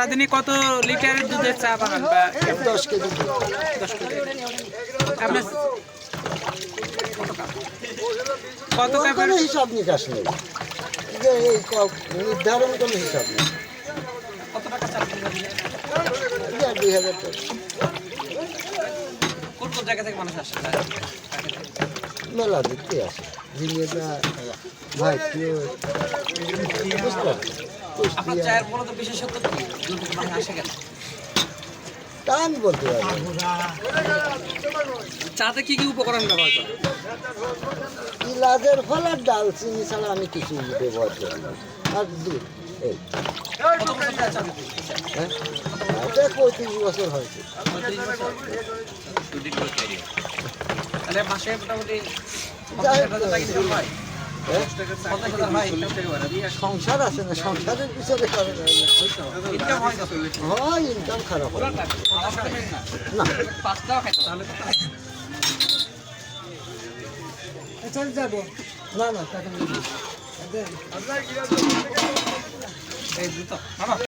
সারাদিনে কত লিটারের দুধের চা বানান? বা দশ কেজি দশ কেজি। আপনার কত কাপের? হিসাব নিকাশ নেই। এই নির্ধারণ কোনো হিসাব নেই। কত টাকা চাল দুই হাজার টাকা। কোন কোন জায়গা থেকে মানুষ আসে? মেলা দেখতে আসে। ঝিঙেদা ভাই প্রিয় বুঝতে পারছি আপনার কুষ্টিয়া চায়ের মূলত কি? দুধ মানুষ আসে কেন? তা আমি বলতে পারব চাতে কি কি উপকরণ ব্যবহার করেন? ইলাজের ফল আর ডাল চিনি ছাড়া আমি কিছু ব্যবহার করি না। আর দুধ এই? হ্যাঁ? পঁয়ত্রিশ বছর হয়েছে? তাহলে মাসে মোটামুটি হয়? সংসার আছে না সংসারের পিছনে হয় ইনকাম খারাপ হয়। না। না। না টাকা এই